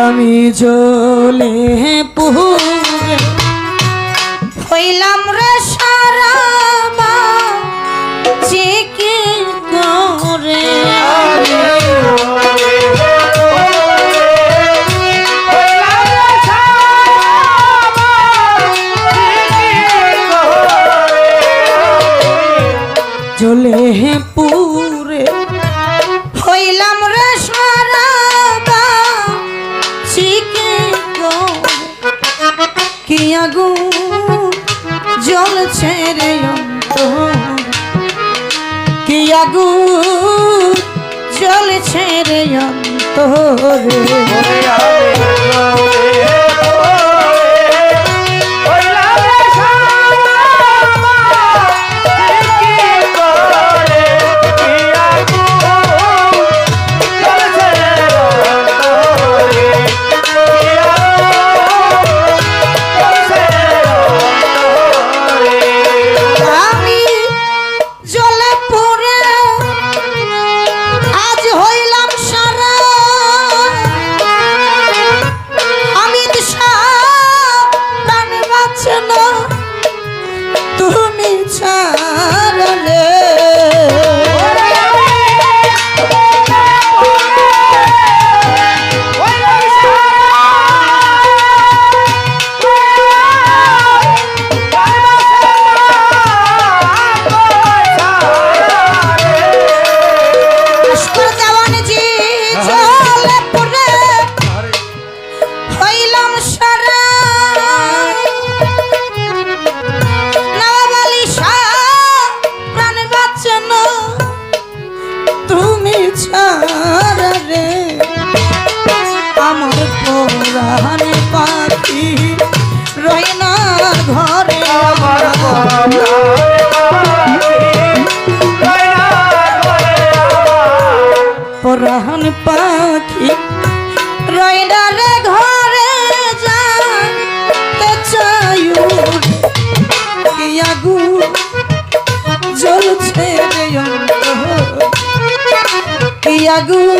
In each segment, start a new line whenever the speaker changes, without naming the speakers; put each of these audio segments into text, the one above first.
আমি
জলে
হ্যাঁ, পুহ।
হইলাম
কি আগু জ্বলছে রে কি আগু জ্বলছে রে অন্তরে? ঘরে আমার পরাহন পাখি
রইডারে ঘরে
যাতে চায়ু আগু জ্বলছে আগু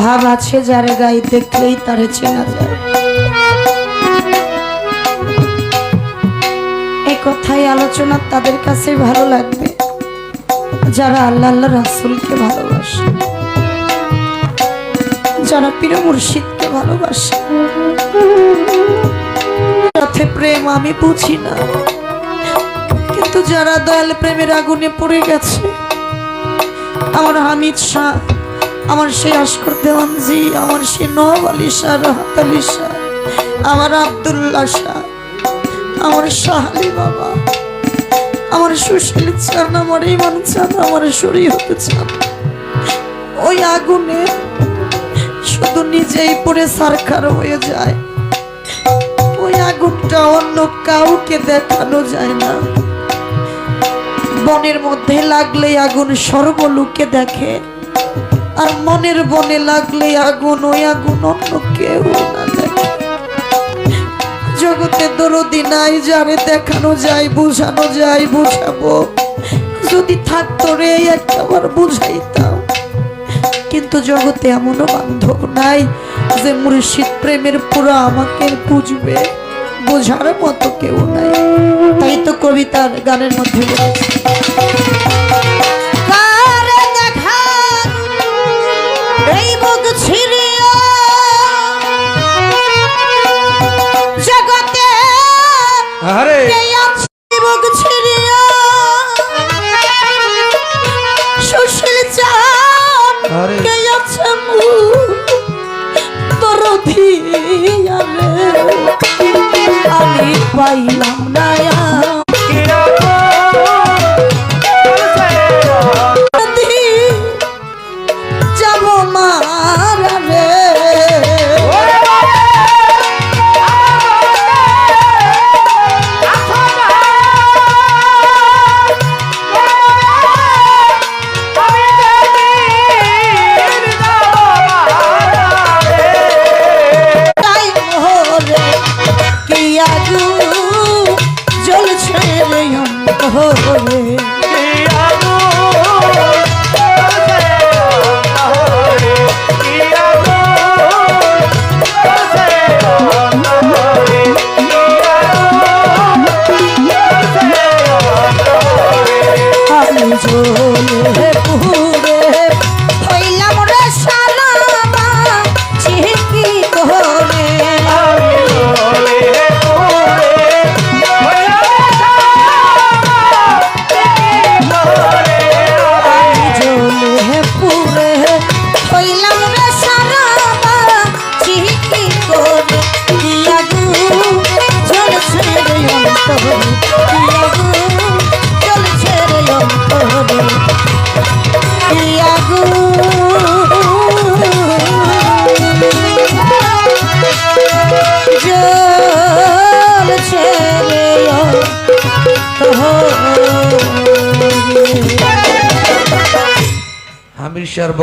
ভাব আছে যারে গাই দেখলেই তারে চেনা যায়। এই কথাই আলোচনা তাদের কাছে ভালো লাগবে, যারা আল্লাহ আল্লাহ রাসুলকে ভালোবাসে, যারা পীর মুর্শিদকে ভালোবাসে। সাথে প্রেম আমি বুঝি না, কিন্তু যারা দয়াল প্রেমের আগুনে পড়ে গেছে, আমার হামিদ শাহ আমার সেই আস্কর দেওয়ানজি, আমার সেই নব আলী শাহ রাহাত আলী শাহ, আমার আবদুল্লাহ শাহ, আমার শাহালি বাবা, আমার সুশীল চান আমার ইমান চান আমার শরী হতে চান ওই আগুনে শুধু নিজেই পড়ে সারখার হয়ে যায়। ওই আগুনটা অন্য কাউকে দেখানো যায় না। বনের মধ্যে লাগলে আগুন সর্বলোকে দেখে। আর মনের বনে লাগলে আগুন, ওই আগুন অন্য কেউ না দেখে জগতে দরদি নাই, যারে দেখানো যায়, বুঝানো যায়, বুঝাবো। যদি থাকতো রে একবার বুঝাইতাম। কিন্তু জগতে এমনও বান্ধব নাই, যে মুর্শিদ প্রেমের পুরো আমাকে বুঝবে, বোঝার মতো কেউ নাই। তাই তো কবিতার গানের মধ্যে বলেছে।
আরে
কে ছিড়িয়া সুশীল চাঁদ
কে আছে মুখ দরদি আমি পাইলাম জ্বলে পুরে।
syarbuk